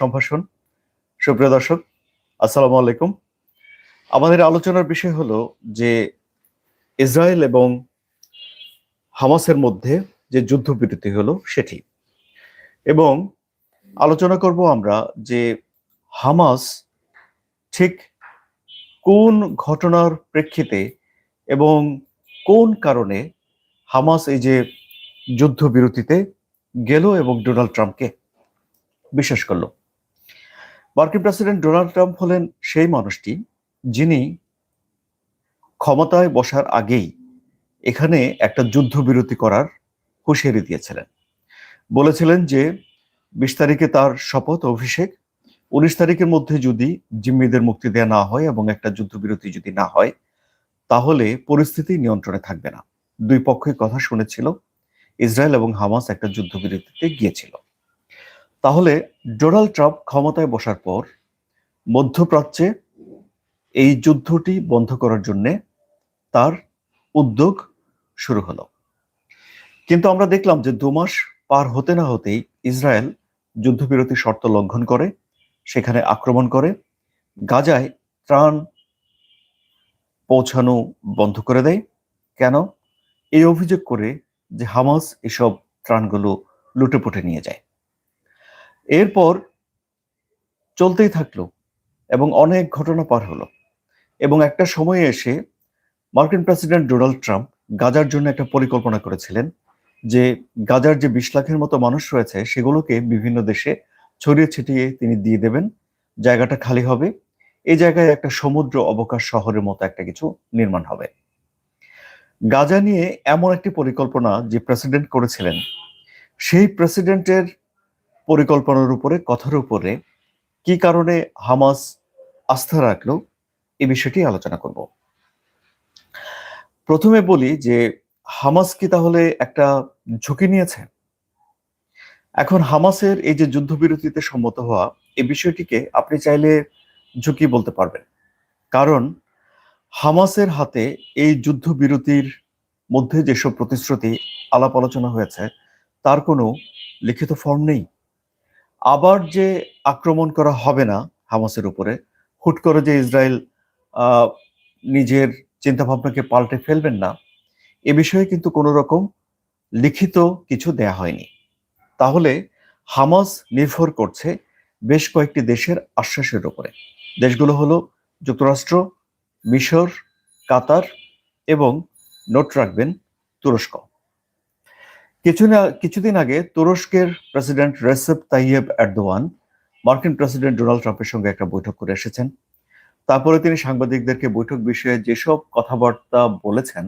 সম্ভাষণ। সুপ্রিয় দর্শক, আসসালামু আলাইকুম। আমাদের আলোচনার বিষয় হলো যে ইসরায়েল এবং হামাসের মধ্যে যে যুদ্ধবিরতি হলো সেটি। এবং আলোচনা করব আমরা যে হামাস ঠিক কোন ঘটনার প্রেক্ষিতে এবং কোন কারণে হামাস এই যে যুদ্ধবিরতিতে গেল এবং ডোনাল্ড ট্রাম্পকে বিশ্বাস করল। মার্কিন প্রেসিডেন্ট ডোনাল্ড ট্রাম্প হলেন সেই মানুষটি যিনি ক্ষমতায় বসার আগেই এখানে একটা যুদ্ধবিরতি করার হুঁশিয়ারি দিয়েছিলেন। বলেছিলেন যে বিশ তারিখে তার শপথ, অভিষেক, উনিশ তারিখের মধ্যে যদি জিম্মিদের মুক্তি দেওয়া না হয় এবং একটা যুদ্ধবিরতি যদি না হয়, তাহলে পরিস্থিতি নিয়ন্ত্রণে থাকবে না। দুই পক্ষই কথা শুনেছিল, ইসরায়েল এবং হামাস একটা যুদ্ধবিরতিতে গিয়েছিল। তাহলে ডোনাল্ড ট্রাম্প ক্ষমতায় বসার পর মধ্যপ্রাচ্যে এই যুদ্ধটি বন্ধ করার জন্য তার উদ্যোগ শুরু হলো। কিন্তু আমরা দেখলাম যে দু মাস পার হতে না হতেই ইসরায়েল যুদ্ধবিরতি শর্ত লঙ্ঘন করে, সেখানে আক্রমণ করে, গাজায় ত্রাণ পৌঁছানো বন্ধ করে দেয়। কেন? এই অভিযোগ করে যে হামাস এসব ত্রাণগুলো লুটেপুটে নিয়ে যায়। এরপর চলতেই থাকল এবং অনেক ঘটনা পার হলো। এবং একটা সময়ে এসে মার্কিন প্রেসিডেন্ট ডোনাল্ড ট্রাম্প গাজার জন্য একটা পরিকল্পনা করেছিলেন যে গাজার যে বিশ লাখের মতো মানুষ রয়েছে সেগুলোকে বিভিন্ন দেশে ছড়িয়ে ছিটিয়ে তিনি দিয়ে দেবেন। জায়গাটা খালি হবে। এই জায়গায় একটা সমুদ্র অবকাশ শহরের মতো একটা কিছু নির্মাণ হবে। গাজা নিয়ে এমন একটি পরিকল্পনা যে প্রেসিডেন্ট করেছিলেন, সেই প্রেসিডেন্টের পরিকল্পনার উপরে, কথার উপরে কি কারণে হামাস আস্থা রাখল এই বিষয়টি আলোচনা করব। প্রথমে বলি যে হামাস কি তাহলে একটা ঝুঁকি নিয়েছে? এখন হামাসের এই যে যুদ্ধবিরতিতে সম্মত হওয়া এই বিষয়টিকে আপনি চাইলে ঝুঁকি বলতে পারবেন। কারণ হামাসের হাতে এই যুদ্ধবিরতির মধ্যে যেসব প্রতিশ্রুতি আলাপ আলোচনা হয়েছে, তার কোনো লিখিত ফর্ম নেই। আবার যে আক্রমণ করা হবে না হামাসের উপরে, হুট করে যে ইসরায়েল নিজের চিন্তাভাবনাকে পাল্টে ফেলবেন না, এ বিষয়ে কিন্তু কোনো রকম লিখিত কিছু দেয়া হয়নি। তাহলে হামাস নির্ভর করছে বেশ কয়েকটি দেশের আশ্বাসের উপরে। দেশগুলো হলো যুক্তরাষ্ট্র, মিশর, কাতার এবং, নোট রাখবেন, তুরস্ক। কিছু না, কিছুদিন আগে তুরস্কের প্রেসিডেন্ট রেসেপ তাইয়েব এরদোয়ান, মার্কিন প্রেসিডেন্ট ডোনাল্ড ট্রাম্পের সঙ্গে একটা বৈঠক করে এসেছেন। তারপরে তিনি সাংবাদিকদেরকে বৈঠক বিষয়ে যেসব কথাবার্তা বলেছেন,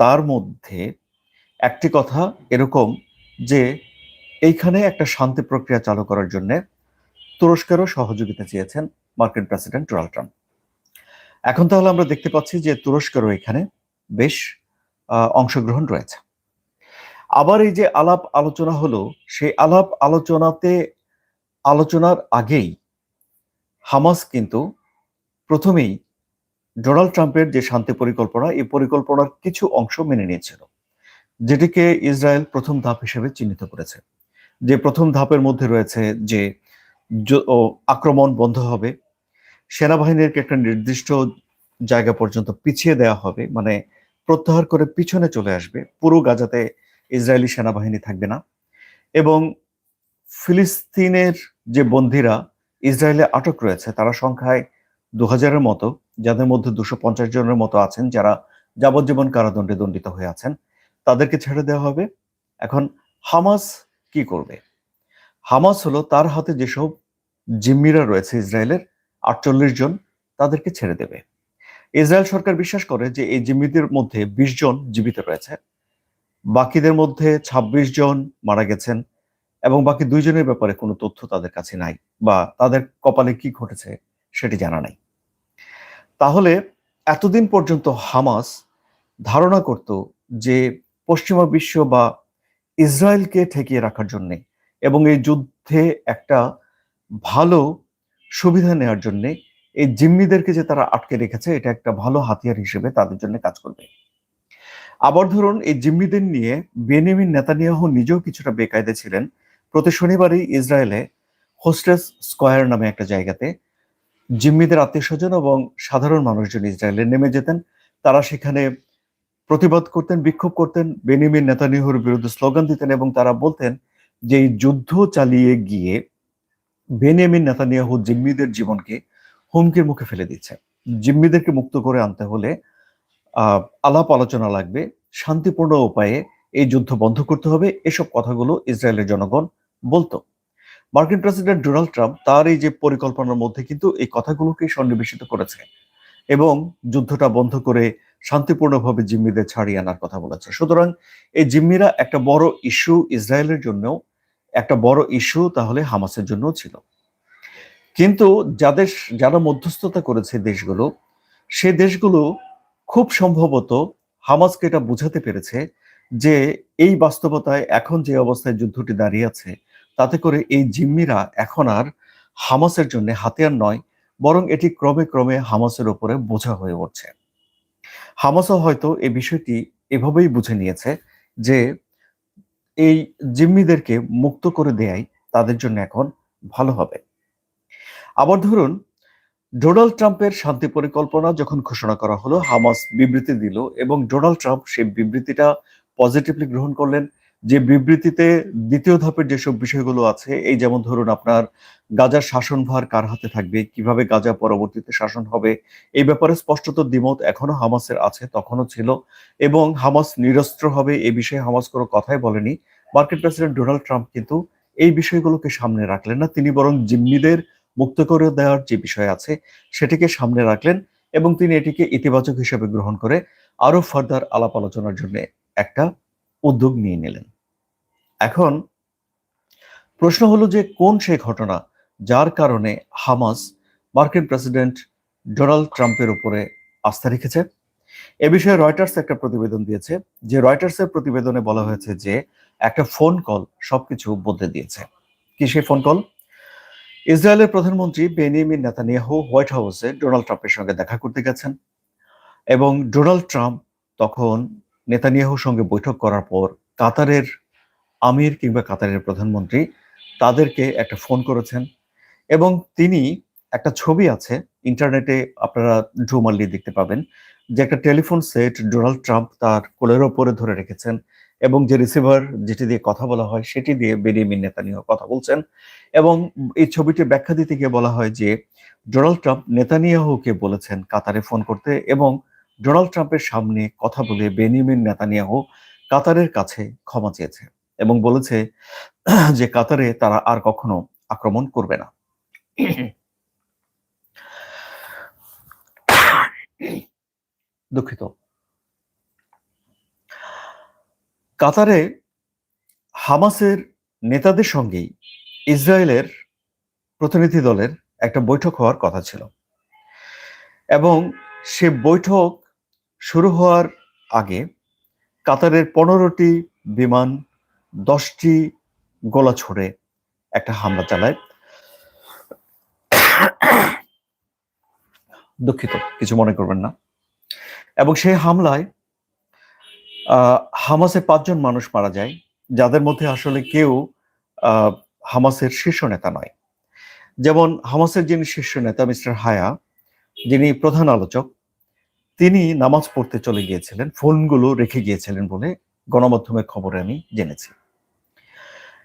তার মধ্যে একটি কথা এরকম যে, এইখানে একটা শান্তি প্রক্রিয়া চালু করার জন্য তুরস্কেরও সহযোগিতা চেয়েছেন মার্কিন প্রেসিডেন্ট ডোনাল্ড ট্রাম্প। এখন তাহলে আমরা দেখতে পাচ্ছি যে তুরস্কেরও এখানে বেশ অংশগ্রহণ রয়েছে। আবার এই যে আলাপ আলোচনা হলো, সেই আলাপ আলোচনাতে, আলোচনার আগেই হামাস কিন্তু প্রথমেই ডোনাল্ড ট্রাম্পের যে শান্তি পরিকল্পনা, এই পরিকল্পনার কিছু অংশ মেনে নিয়েছিল, যেটিকে ইসরায়েল প্রথম ধাপ হিসেবে চিহ্নিত করেছে। যে প্রথম ধাপের মধ্যে রয়েছে যে আক্রমণ বন্ধ হবে, সেনাবাহিনীকে একটা নির্দিষ্ট জায়গা পর্যন্ত পিছিয়ে দেওয়া হবে মানে প্রত্যাহার করে পিছনে চলে আসবে, পুরো গাজাতে ইসরায়েলি সেনাবাহিনী থাকবে না। এবং ফিলিস্তিনের যে বন্দিরা, ইসরায়েলে আটক রয়েছে, তারা সংখ্যায় দু হাজারের মতো, যাদের মধ্যে দুশো পঞ্চাশ জনের মতো আছেন, যারা যাবজ্জীবন কারাদণ্ডে দণ্ডিত হয়ে আছেন, তাদেরকে ছেড়ে দেওয়া হবে। এখন হামাস কি করবে? হামাস হলো তার হাতে যেসব জিম্মিরা রয়েছে ইসরায়েলের, আটচল্লিশ জন তাদেরকে ছেড়ে দেবে। ইসরায়েল সরকার বিশ্বাস করে যে এই জিম্মিদের মধ্যে বিশ জন জীবিত রয়েছে। বাকিদের মধ্যে ২৬ জন মারা গেছেন এবং বাকি দুইজনের ব্যাপারে কোনো তথ্য তাদের কাছে নাই বা তাদের কপালে কি ঘটেছে সেটি জানা নাই। তাহলে এতদিন পর্যন্ত হামাস ধারণা করত যে পশ্চিমা বিশ্ব বা ইসরায়েলকে ঠেকিয়ে রাখার জন্য এবং এই যুদ্ধে একটা ভালো সুবিধা নেওয়ার জন্যে এই জিম্মিদেরকে যে তারা আটকে রেখেছে, এটা একটা ভালো হাতিয়ার হিসেবে তাদের জন্য কাজ করবে। আবার ধরুন এই জিম্মিদের নিয়ে বেনিমিন নেতানিয়াহু নিজেও কিছুটা বেকায়দে ছিলেন। প্রতি শনিবারই ইসরায়েলে হোস্টেস স্কোয়ার নামে একটা জায়গাতে জিম্মিদের আত্মীয় স্বজন এবং সাধারণ মানুষজন ইসরায়েলে নেমে যেতেন। তারা সেখানে প্রতিবাদ করতেন, বিক্ষোভ করতেন বেনিমিন নেতানিহুর বিরুদ্ধে স্লোগান দিতেন এবং তারা বলতেন যে এই যুদ্ধ চালিয়ে গিয়ে বেনিয়ামিন নেতানিয়াহু জিম্মিদের জীবনকে হুমকির মুখে ফেলে দিচ্ছে। জিম্মিদেরকে মুক্ত করে আনতে হলে আলাপ আলোচনা লাগবে। শান্তিপূর্ণ উপায়ে এই যুদ্ধ বন্ধ করতে হবে। এসব কথাগুলো ইসরায়েলের জনগণ বলতো। মার্কিন প্রেসিডেন্ট ডোনাল্ড ট্রাম্প তার এই যে পরিকল্পনার মধ্যে কিন্তু এই কথাগুলোকে সন্নিবেশিত করেছে এবং যুদ্ধটা বন্ধ করে শান্তিপূর্ণভাবে জিম্মিদের ছাড়িয়ে আনার কথা বলেছে। সুতরাং এই জিম্মিরা একটা বড় ইস্যু ইসরায়েলের জন্য একটা বড় ইস্যু তাহলে হামাসের জন্য ছিল। কিন্তু যাদের, যারা মধ্যস্থতা করেছে দেশগুলো, সে দেশগুলো খুব সম্ভবত হামাসকে এটা বুঝাতে পেরেছে যে এই বাস্তবতায় এখন যে অবস্থায় যুদ্ধটি দাঁড়িয়ে আছে, তাতে করে এই জিম্মিরা এখন আর হামাসের জন্য হাতিয়ার নয়, বরং এটি ক্রমে ক্রমে হামাসের উপরে বোঝা হয়ে উঠছে। হামাসও হয়তো এই বিষয়টি এভাবেই বুঝে নিয়েছে যে এই জিম্মিদেরকে মুক্ত করে দেয়াই তাদের জন্য এখন ভালো হবে। আবার ধরুন ডোনাল্ড ট্রাম্পের শান্তি পরিকল্পনা যখন ঘোষণা করা হলো, হামাস বিবৃতি দিল এবং ডোনাল্ড ট্রাম্প সেই বিবৃতিটা পজিটিভলি গ্রহণ করলেন। যে বিবৃতিতে দ্বিতীয় ধাপের যেসব বিষয়গুলো আছে, এই যেমন ধরুন আপনার গাজার শাসনভার কার হাতে থাকবে, কীভাবে গাজা পরবর্তীতে শাসন হবে, এই ব্যাপারে স্পষ্টত দ্বিমত এখনও হামাসের আছে, তখনও ছিল এবং হামাস নিরস্ত্র হবে এ বিষয়ে হামাস কোনো কথাই বলেনি। মার্কিন প্রেসিডেন্ট ডোনাল্ড ট্রাম্প কিন্তু এই বিষয়গুলোকে সামনে রাখলেন না, তিনি বরং জিম্মিদের মুক্ত করে দেওয়ার যে বিষয় আছে, সেটিকে সামনে রাখলেন এবং তিনি এটিকে ইতিবাচক হিসেবে গ্রহণ করে আরও ফার্দার আলাপ আলোচনার জন্য একটা উদ্যোগ নিয়ে নিলেন। এখন প্রশ্ন হলো যে কোন সেই ঘটনা যার কারণে হামাস মার্কিন প্রেসিডেন্ট ডোনাল্ড ট্রাম্পের উপরে আস্থা রেখেছে? এ বিষয়ে রয়টার্স একটা প্রতিবেদন দিয়েছে, যে রয়টার্সের প্রতিবেদনে বলা হয়েছে যে একটা ফোন কল সবকিছু বদলে দিয়েছে। কি সেই ফোন কল? ইসরায়েলের প্রধানমন্ত্রী বেনিয়ামিন নেতানিয়াহু হোয়াইট হাউসে ডোনাল্ড ট্রাম্পের সঙ্গে দেখা করতে গেছেন এবং ডোনাল্ড ট্রাম্প তখন নেতানিয়াহুর সঙ্গে বৈঠক করার পর কাতারের আমির কিংবা কাতারের প্রধানমন্ত্রী তাদেরকে একটা ফোন করেছেন এবং তিনি একটা ছবি আছে, ইন্টারনেটে আপনারা ঢু মারলে দেখতে পাবেন, যে একটা টেলিফোন সেট ডোনাল্ড ট্রাম্প তার কোলের ওপরে ধরে রেখেছেন। এবং যে রিসিভার যেটি দিয়ে কথা বলা হয়, সেটি দিয়ে বেনিয়ামিন নেতানিয়াহু কথা বলছেন। এবং এই ছবিটির ব্যাখ্যা দিতে গিয়ে বলা হয় যে ডোনাল্ড ট্রাম্প নেতানিয়াহুকে বলেছেন কাতারে ফোন করতে এবং ডোনাল্ড ট্রাম্পের সামনে কথা বলে বেনিয়ামিন নেতানিয়াহু কাতারের কাছে ক্ষমা চেয়েছে এবং বলেছে যে কাতারে তারা আর কখনো আক্রমণ করবে না। দুঃখিত। কাতারে হামাসের নেতাদের সঙ্গেই ইসরায়েলের প্রতিনিধি দলের একটা বৈঠক হওয়ার কথা ছিল। এবং সে বৈঠক শুরু হওয়ার আগে কাতারের পনেরোটি বিমান দশটি গোলা ছড়ে একটা হামলা চালায়। দুঃখিত, কিছু মনে করবেন না। এবং সেই হামলায় হামাসে পাঁচজন মানুষ মারা যায়, যাদের মধ্যে আসলে কেউ হামাসের শীর্ষ নেতা নয়। যেমন হামাসের যিনি শীর্ষ নেতা মিস্টার হায়া, যিনি প্রধান আলোচক, তিনি নামাজ পড়তে চলে গিয়েছিলেন, ফোনগুলো রেখে গিয়েছিলেন বলে গণমাধ্যমের খবরে আমি জেনেছি।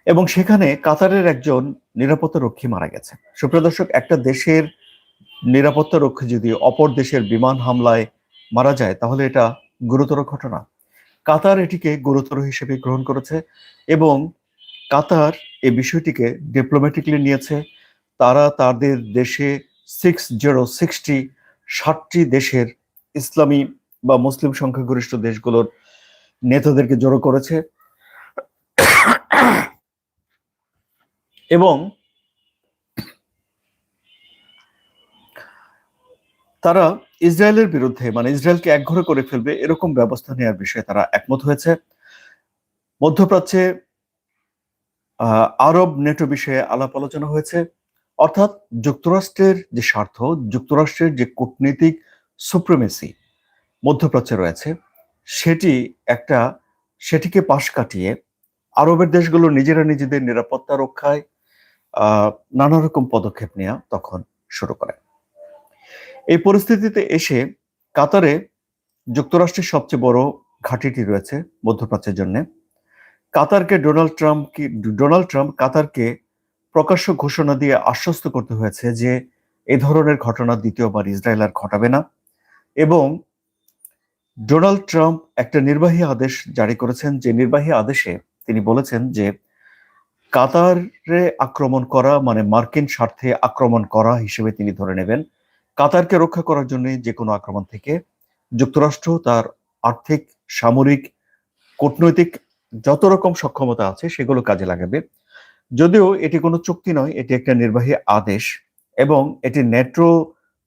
এবং সেখানে কাতারের একজন নিরাপত্তা রক্ষী মারা গেছে সুপ্রদর্শক একটা দেশের নিরাপত্তা রক্ষী যদি অপর দেশের বিমান হামলায় মারা যায়, তাহলে এটা গুরুতর ঘটনা। কাতার এটিকে গুরুতর হিসেবে গ্রহণ করেছে এবং কাতার এই বিষয়টিকে ডিপ্লোম্যাটিকলি নিয়েছে। তারা তাদের দেশে সিক্স জিরো সিক্সটি ষাটটি দেশের ইসলামী বা মুসলিম সংখ্যাগরিষ্ঠ দেশগুলোর নেতাদেরকে জড়ো করেছে। এবং তারা ইসরায়েলের বিরুদ্ধে মানে ইসরায়েলকে একঘরে করে ফেলবে, এরকম ব্যবস্থা নেওয়ার বিষয়ে তারা একমত হয়েছে। মধ্যপ্রাচ্যে আরব নেটো বিষয়ে আলাপ আলোচনা হয়েছে। অর্থাৎ যুক্তরাষ্ট্রের যে স্বার্থ, যুক্তরাষ্ট্রের যে কূটনীতিক সুপ্রিমেসি মধ্যপ্রাচ্যে রয়েছে, সেটি একটা, সেটিকে পাশ কাটিয়ে আরবের দেশগুলো নিজেরা নিজেদের নিরাপত্তা রক্ষায় নানা রকম পদক্ষেপ নেওয়া তখন শুরু করে। এই পরিস্থিতিতে এসে কাতারে যুক্তরাষ্ট্রের সবচেয়ে বড় ঘাঁটিটি রয়েছে মধ্যপ্রাচ্যের জন্য। কাতারকে ডোনাল্ড ট্রাম্প কি ডোনাল্ড ট্রাম্প কাতারকে প্রকাশ্য ঘোষণা দিয়ে আশ্বস্ত করতে হয়েছে যে এ ধরনের ঘটনা দ্বিতীয়বার ইসরায়েল আর ঘটাবে না এবং ডোনাল্ড ট্রাম্প একটা নির্বাহী আদেশ জারি করেছেন যে নির্বাহী আদেশে তিনি বলেছেন যে কাতারে আক্রমণ করা মানে মার্কিন স্বার্থে আক্রমণ করা হিসেবে তিনি ধরে নেবেন। কাতারকে রক্ষা করার জন্য যে কোনো আক্রমণ থেকে যুক্তরাষ্ট্র তার আর্থিক, সামরিক, কূটনৈতিক যত রকম সক্ষমতা আছে সেগুলো কাজে লাগাবে। যদিও এটি কোনো চুক্তি নয়, এটি একটা নির্বাহী আদেশ এবং এটি নেট্রো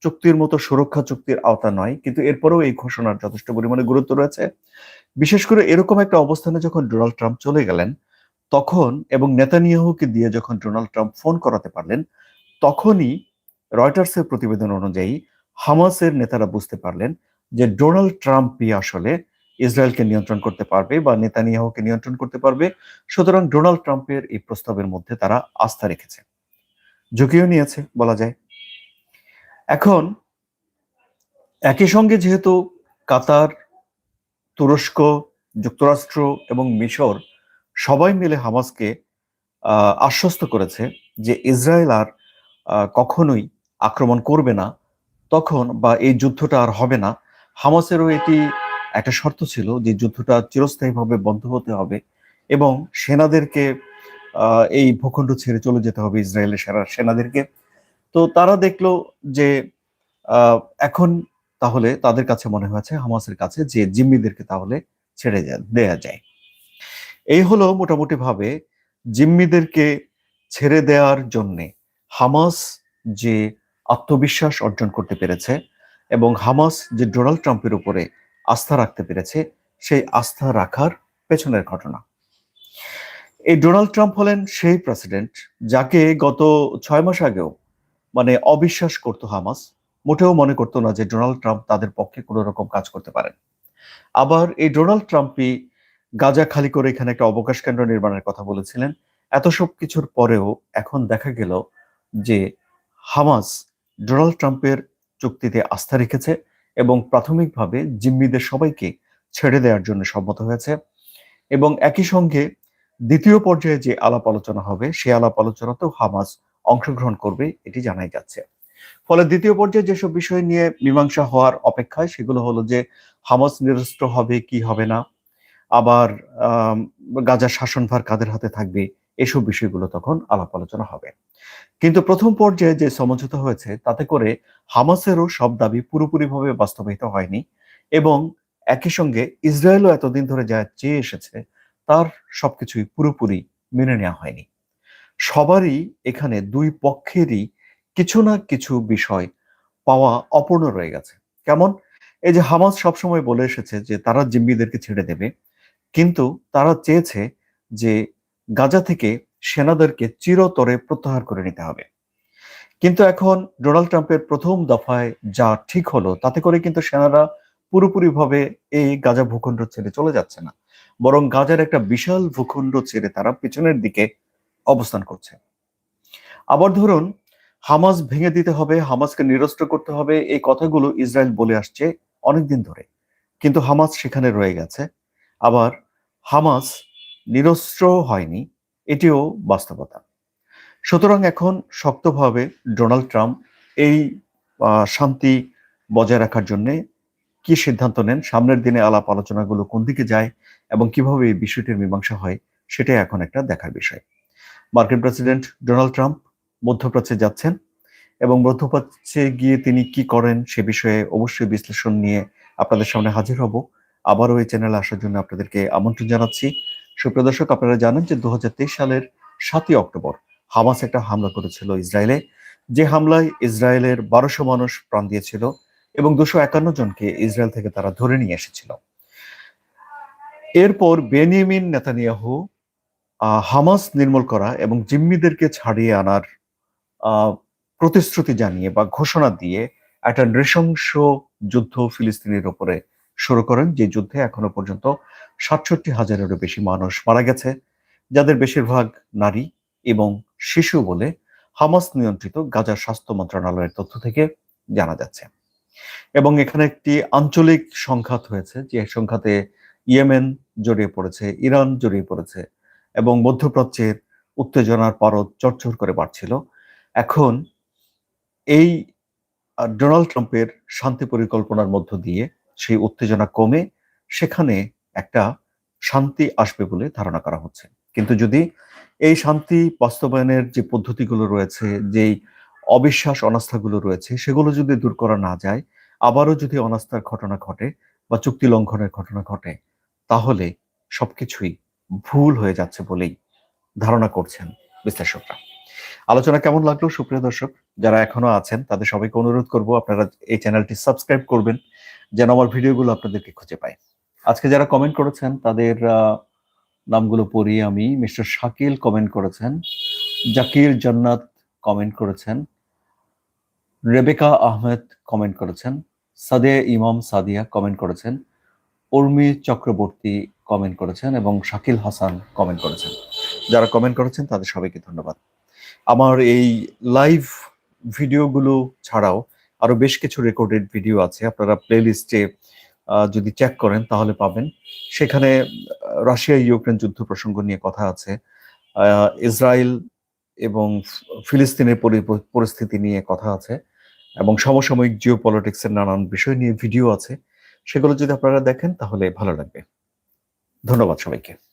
চুক্তির মতো সুরক্ষা চুক্তির আওতা নয়, কিন্তু এরপরেও এই ঘোষণার যথেষ্ট পরিমাণে গুরুত্ব রয়েছে। বিশেষ করে এরকম একটা অবস্থানে যখন ডোনাল্ড ট্রাম্প চলে গেলেন, তখন এবং নেতানিয়াহুকে দিয়ে যখন ডোনাল্ড ট্রাম্প ফোন করাতে পারলেন, তখনই রয়টার্সের প্রতিবেদন অনুযায়ী, হামাসের নেতারা বুঝতে পারলেন যে ডোনাল্ড ট্রাম্পই আসলে ইসরায়েলকে নিয়ন্ত্রণ করতে পারবে বা নেতানিয়াহুকে নিয়ন্ত্রণ করতে পারবে। সুতরাং ডোনাল্ড ট্রাম্পের এই প্রস্তাবের মধ্যে তারা আস্থা রেখেছে। ঝুঁকিও নিয়েছে, বলা যায়। এখন, একই সঙ্গে যেহেতু কাতার, তুরস্ক, যুক্তরাষ্ট্র এবং মিশর সবাই মিলে হামাসকে আশ্বস্ত করেছে যে ইসরায়েল আর কখনোই আক্রমণ করবে না, তখন বা এই যুদ্ধটা আর হবে না। হামাসেরও এটি একটা শর্ত ছিল যে যুদ্ধটা চিরস্থায়ীভাবে বন্ধ হতে হবে এবং সেনাদেরকে এই ভূখণ্ড ছেড়ে চলে যেতে হবে ইসরায়েলের সেরা সেনাদেরকে। তো তারা দেখল যে এখন তাহলে তাদের কাছে মনে হয়েছে, হামাসের কাছে যে জিম্মিদেরকে তাহলে ছেড়ে দেয়া যায়। এই হলো মোটামুটি ভাবে জিম্মিদেরকে ছেড়ে দেওয়ার জন্যে হামাস যে আত্মবিশ্বাস অর্জন করতে পেরেছে এবং হামাস যে ডোনাল্ড ট্রাম্পের উপরে আস্থা রাখতে পেরেছে, সেই আস্থা রাখার পেছনের ঘটনা। এই ডোনাল্ড ট্রাম্প হলেন সেই প্রেসিডেন্ট যাকে গত ছয় মাস আগেও মানে অবিশ্বাস করতো হামাস, মোটেও মনে করতো না যে ডোনাল্ড ট্রাম্প তাদের পক্ষে কোনো রকম কাজ করতে পারেন। আবার এই ডোনাল্ড ট্রাম্পই গাজা খালি করে এখানে একটা অবকাশ কেন্দ্র নির্মাণের কথা বলেছিলেন। এত সব কিছুর পরেও এখন দেখা গেল যে হামাস ডোনাল্ড ট্রাম্পের চুক্তিতে আস্থা রেখেছে এবং প্রাথমিকভাবে জিম্মিদের সবাইকে ছেড়ে দেওয়ার জন্য সম্মত হয়েছে। এবং একই সঙ্গে দ্বিতীয় পর্যায়ে যে আলাপ আলোচনা হবে, সে আলাপ আলোচনাতেও হামাস অংশগ্রহণ করবে, এটি জানাই যাচ্ছে। ফলে দ্বিতীয় পর্যায়ে যেসব বিষয় নিয়ে মীমাংসা হওয়ার অপেক্ষায়, সেগুলো হলো যে হামাস নিরস্ত্র হবে, কি হবে না? আবার গাজার শাসনভার কাদের হাতে থাকবে? এসব বিষয়গুলো তখন আলাপ আলোচনা হবে। কিন্তু প্রথম পর্যায়ে যে সমঝোতা হয়েছে, তাতে করে হামাসেরও সব দাবি পুরোপুরিভাবে বাস্তবায়িত হয়নি এবং একই সঙ্গে ইসরায়েলও এতদিন ধরে যা চেয়ে এসেছে, তার সবকিছুই পুরোপুরি মেনে নেওয়া হয়নি। সবারই এখানে দুই পক্ষেরই কিছু না কিছু বিষয় পাওয়া অপূর্ণ রয়ে গেছে। কেমন? এই যে হামাস সবসময় বলে এসেছে যে তারা জিম্মিদেরকে ছেড়ে দেবে, কিন্তু তারা চেয়েছে যে গাজা থেকে সেনাদেরকে চিরতরে প্রত্যাহার করে নিতে হবে। কিন্তু এখন ডোনাল্ড ট্রাম্পের প্রথম দফায় যা ঠিক হলো, তাতে করে কিন্তু সেনারা পুরোপুরিভাবে এই গাজা ভূখণ্ড ছেড়ে চলে যাচ্ছে না। বরং গাজার একটা বিশাল ভূখণ্ড ছেড়ে তারা পিছনের দিকে অবস্থান করছে। আবার ধরুন, হামাস ভেঙে দিতে হবে, হামাসকে নিরস্ত্র করতে হবে, এই কথাগুলো ইসরায়েল বলে আসছে অনেকদিন ধরে। কিন্তু হামাস সেখানে রয়ে গেছে। আবার হামাস নিরস্ত্র হয়নি, এটিও বাস্তবতা। সুতরাং এখন শক্তভাবে ডোনাল্ড ট্রাম্প এই শান্তি বজায় রাখার জন্য কি সিদ্ধান্ত নেন, সামনের দিনে আলাপ আলোচনাগুলো কোন দিকে যায় এবং কীভাবে এই বিষয়টির মীমাংসা হয়, সেটাই এখন একটা দেখার বিষয়। মার্কিন প্রেসিডেন্ট ডোনাল্ড ট্রাম্প মধ্যপ্রাচ্যে যাচ্ছেন এবং মধ্যপ্রাচ্যে গিয়ে তিনি কি করেন সে বিষয়ে অবশ্যই বিশ্লেষণ নিয়ে আপনাদের সামনে হাজির হব। আবারও এই চ্যানেলে আসার জন্য আপনাদেরকে আমন্ত্রণ জানাচ্ছি। সুপ্রিয় দর্শক, আপনারা জানেন যে দুহাজার তেইশ সালের সাতই অক্টোবর হামাস একটা হামলা করেছিল ইসরায়েলে। যে হামলায় ইসরায়েলের বারোশো মানুষ প্রাণ দিয়েছিল এবং দুশো একান্ন জনকে ইসরায়েল থেকে তারা ধরে নিয়ে এসেছিল। এরপর বেনিয়ামিন নেতানিয়াহু হামাস নির্মূল করা এবং জিম্মিদেরকে ছাড়িয়ে আনার প্রতিশ্রুতি জানিয়ে বা ঘোষণা দিয়ে একটা নৃশংস যুদ্ধ ফিলিস্তিনের উপরে শুরু করেন, যে যুদ্ধে এখনও পর্যন্ত সাতষট্টি হাজারেরও বেশি মানুষ মারা গেছে, যাদের বেশিরভাগ নারী এবং শিশু বলে হামাস নিয়ন্ত্রিত গাজার স্বাস্থ্য মন্ত্রণালয়ের তথ্য থেকে জানা যাচ্ছে। এবং এখানে একটি আঞ্চলিক সংঘাত হয়েছে, যে সংঘাতে ইয়েমেন জড়িয়ে পড়েছে, ইরান জড়িয়ে পড়েছে, এবং মধ্যপ্রাচ্যের উত্তেজনার পারদ চরচর করে বাড়ছিল। এখন এই ডোনাল্ড ট্রাম্পের শান্তি পরিকল্পনার মধ্য দিয়ে সেই উত্তেজনা কমে সেখানে একটা শান্তি আসবে বলে ধারণা করা হচ্ছে। কিন্তু যদি এই শান্তি বাস্তবায়নের যে পদ্ধতিগুলো রয়েছে, যেই অবিশ্বাস অনাস্থাগুলো রয়েছে, সেগুলো যদি দূর করা না যায়, আবারও যদি অনাস্থার ঘটনা ঘটে বা চুক্তি লঙ্ঘনের ঘটনা ঘটে, তাহলে সবকিছুই ভুল হয়ে যাচ্ছে বলেই ধারণা করছেন বিশ্লেষকরা। আলোচনা কেমন লাগল সুপ্রিয় দর্শক? যারা এখনও আছেন, তাদের সবাইকে অনুরোধ করব আপনারা এই চ্যানেলটি সাবস্ক্রাইব করবেন, যেন আমার ভিডিওগুলো আপনাদেরকে খুঁজে পায়। আজকে যারা কমেন্ট করেছেন, তাদের নামগুলো পড়ি আমি মিস্টার শাকিল কমেন্ট করেছেন, জাকির জান্নাত কমেন্ট করেছেন, রেবেকা আহমেদ কমেন্ট করেছেন, সাদে ইমাম সাদিয়া কমেন্ট করেছেন, উর্মি চক্রবর্তী কমেন্ট করেছেন এবং শাকিল হাসান কমেন্ট করেছেন। যারা কমেন্ট করেছেন, তাদের সবাইকে ধন্যবাদ। আমার এই লাইভ ভিডিওগুলো ছাড়াও আরও বেশ কিছু রেকর্ডেড ভিডিও আছে। আপনারা প্লেলিস্টে যদি চেক করেন তাহলে পাবেন। সেখানে রাশিয়া ইউক্রেন যুদ্ধ প্রসঙ্গ নিয়ে কথা আছে। ইসরায়েল এবং ফিলিস্তিনের পরি- পরিস্থিতি নিয়ে কথা আছে এবং সমসাময়িক জিও পলিটিক্সের নানান বিষয় নিয়ে ভিডিও আছে। সেগুলো যদি আপনারা দেখেন তাহলে ভালো লাগবে। ধন্যবাদ সবাইকে।